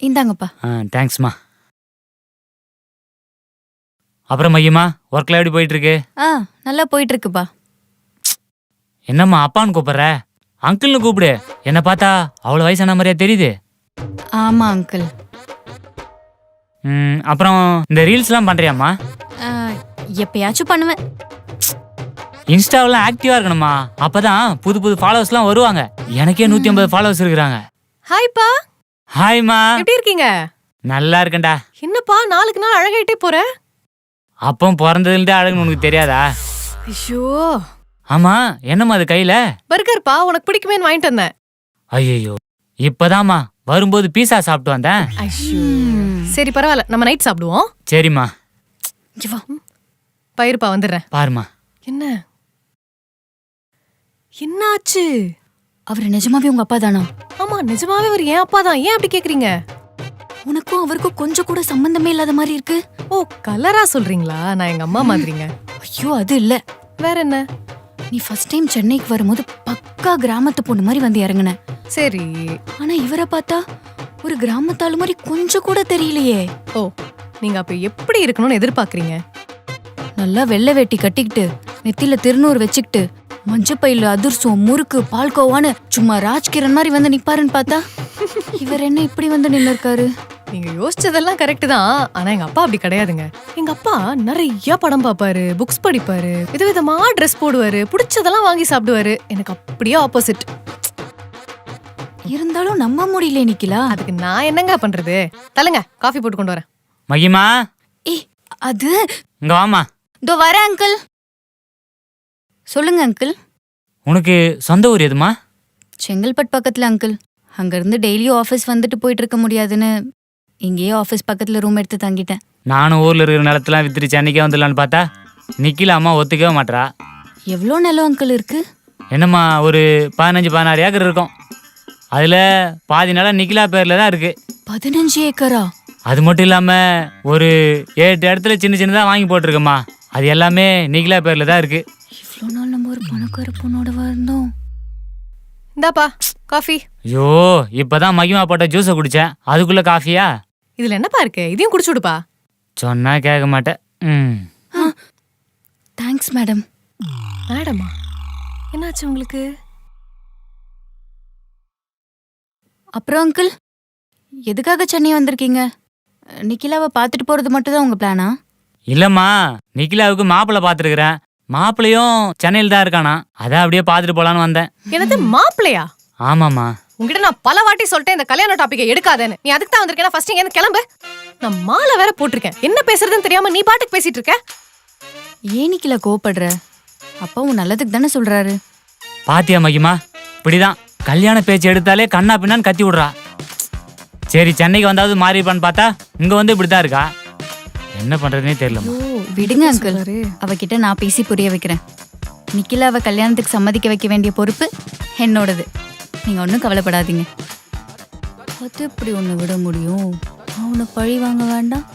இந்தாங்கப்பா. ஆ தேங்க்ஸ்மா அப்புறம் மையமா ஒர்க்லாம் எப்படி போயிட்டு இருக்கு ஆ நல்லா போயிட்டு இருக்குப்பா என்னம்மா அப்பான்னு கூப்பிடுற? அங்கிள்னு கூப்பிடு. என்ன பார்த்தா அவ்வளோ வயசான மாதிரியா தெரியுது. ஆமா அங்கிள் ம், அப்புறம் இந்த ரீல்ஸ்லாம் பண்றியாம்மா? ஆ, எப்பயாச்சும் பண்ணுவேன். இன்ஸ்டாவெல்லாம் ஆக்டிவா இருக்கணுமா அப்பதான் புது புது ஃபாலோவர்ஸ்லாம் வருவாங்க. எனக்கே நூத்தி ஐம்பது ஃபாலோவர்ஸ் இருக்கிறாங்க. ஹாய்ப்பா ஹாய்மா எப்படி இருக்கீங்க? நல்லா இருக்கேன்டா. என்னப்பா நாளுக்கு நாள் அழகாயிட்டே போற? அப்போ பிறந்ததுலேருந்தே அழகுன்னு உனக்கு தெரியாதா? ஐயோ. ஆமா என்னம்மா அது கையில? பர்கர்ப்பா உனக்கு பிடிக்குமேன்னு வாங்கிட்டு வந்தேன். ஐயோ இப்பதாம்மா வரும்போது பீஸா சாப்பிட்டு வந்தேன். ஐயோ. சரி பரவாயில்ல நம்ம நைட் சாப்பிடுவோம். சரிம்மா. இங்க வா. பயிருப்பா வந்துடுறேன். பாருமா என்ன? என்னாச்சு? அவர் நிஜமாவே உங்க அப்பா தானா ஆமா நிஜமாவே அவர் ஏன் அப்பா தான் ஏன் அப்படி கேக்குறீங்க? உனக்கும் அவருக்கும் கொஞ்சம் கூட சம்பந்தமே இல்லாத மாதிரி இருக்கு. ஓ கலரா சொல்றீங்களா? நான் எங்க அம்மா மாதிரிங்க. ஐயோ அது இல்ல. வேற என்ன? நீ ஃபர்ஸ்ட் டைம் சென்னைக்கு வரும்போது பக்கா கிராமத்து பொண்ணு மாதிரி வந்து இறங்குன. சரி. ஆனா இவரை பார்த்தா ஒரு கிராமத்தாளு மாதிரி கொஞ்சம் கூட தெரியலையே. ஓ நீங்க அப்ப எப்படி இருக்கணும்னு எதிர்பார்க்கறீங்க? நல்லா வெள்ளை வேட்டி கட்டிக்கிட்டு நெத்தியில திருநூறு வச்சுக்கிட்டு மஞ்சப்பையில அதிர்சம் முறுக்கு பால்கோவான்னு சும்மா ராஜ்கிரண் மாதிரி வந்து நிப்பாருன்னு பார்த்தா இவர் என்ன இப்படி வந்து நின்னு இருக்காரு நீங்க யோசிச்சதெல்லாம் கரெக்ட் தான். ஆனா எங்க அப்பா அப்படி கிடையாதுங்க. எங்க அப்பா நிறைய படம் பார்ப்பாரு புக்ஸ் படிப்பாரு விதவிதமா ட்ரெஸ் போடுவாரு பிடிச்சதெல்லாம் வாங்கி சாப்பிடுவாரு. எனக்கு அப்படியே ஆப்போசிட் இருந்தாலும் நம்ப முடியல நிக்கலா? அதுக்கு நான் என்னங்க பண்றது? தலங்க காஃபி போட்டு கொண்டு வரேன். மகிமா? ஏய் அது இங்க வாமா இதோ வரேன் அங்கிள் சொல்லுங்க அங்கிள் உனக்கு சொந்த ஊர் எதுமா? செங்கல்பட் பக்கத்துல அங்கிள் அங்கிருந்து டெய்லியும் ஆஃபீஸ் வந்துட்டு போயிட்டு இருக்க முடியாதுன்னு இங்கேயே ஆஃபீஸ் பக்கத்துல ரூம் எடுத்து தங்கிட்டேன். நானும் ஊர்ல இருக்கிற நிலத்தெல்லாம் வித்துட்டு சென்னைக்கே வந்துடலான்னு பார்த்தா நிக்கில அம்மா ஒத்துக்கவே மாட்றா. எவ்வளோ நிலம் அங்கிள் இருக்கு? என்னம்மா ஒரு பதினஞ்சு பதினாறு ஏக்கர் இருக்கும். அதுல பாதி நிலம் நிக்கிலா பேர்ல தான் இருக்கு. பதினஞ்சு ஏக்கரா? அது மட்டும் இல்லாம ஒரு ஏழு இடத்துல சின்ன சின்னதா வாங்கி போட்டிருக்கம்மா. அது எல்லாமே நிக்கிலா பேர்ல தான் இருக்கு. இவ்வளோ நாள் நம்ம ஒரு பணக்கார பொண்ணோட இருந்தோம் இந்தாப்பா காஃபி. ஐயோ இப்பதான் மகிமா போட்ட ஜூஸை குடிச்சேன். அதுக்குள்ள காஃபியா? இதுல என்னப்பா இருக்கு? இதையும் குடிச்சு விடுப்பா. சொன்னா கேட்க மாட்டேன். ம். தேங்க்ஸ் மேடம் மேடமா என்னாச்சு உங்களுக்கு? அப்புறம் அங்கிள் எதுக்காக சென்னை வந்திருக்கீங்க? நிக்கிலாவை பார்த்துட்டு போறது மட்டும் தான் உங்க பிளானா இல்லம்மா நிக்கிலாவுக்கு மாப்பிள்ளை பார்த்துருக்குறேன். மாப்பிள்ளையும் சென்னையில் தான் இருக்கானா? அதான் அப்படியே பார்த்துட்டு போலான்னு வந்தேன். என்னது மாப்பிள்ளையா? ஆமாம்மா. உங்ககிட்ட நான் பல வாட்டி சொல்லிட்டேன் இந்த கல்யாண டாபிக்கை எடுக்காதேன்னு. நீ அதுக்கு தான் வந்திருக்கேன் ஃபர்ஸ்ட் இங்க கிளம்பு. நான் மாலை வேற போட்டிருக்கேன். என்ன பேசுறதுன்னு தெரியாம நீ பாட்டுக்கு பேசிட்டு இருக்க? ஏன் நிக்கிலா கோவப்படுற? அப்பா உன் நல்லதுக்கு தானே சொல்றாரு. பாத்தியா மகிமா? இப்படிதான். கல்யாண பேச்சு எடுத்தாலே கண்ணா பின்னான்னு கத்தி விடுறா. சரி சென்னைக்கு வந்தாவது மாறிப்பான்னு பார்த்தா இங்க வந்து இப்படிதான் இருக்கா? என்ன பண்றதுனே தெரியலம்மா விடுங்க அங்கிள் அவகிட்ட நான் பேசி புரிய வைக்கிறேன். நிக்கிலாவை கல்யாணத்துக்கு சம்மதிக்க வைக்க வேண்டிய பொறுப்பு என்னோடது. நீங்க ஒன்றும் கவலைப்படாதீங்க. அது எப்படி ஒன்று விட முடியும்? அவனை பழி வாங்க வேண்டாம்.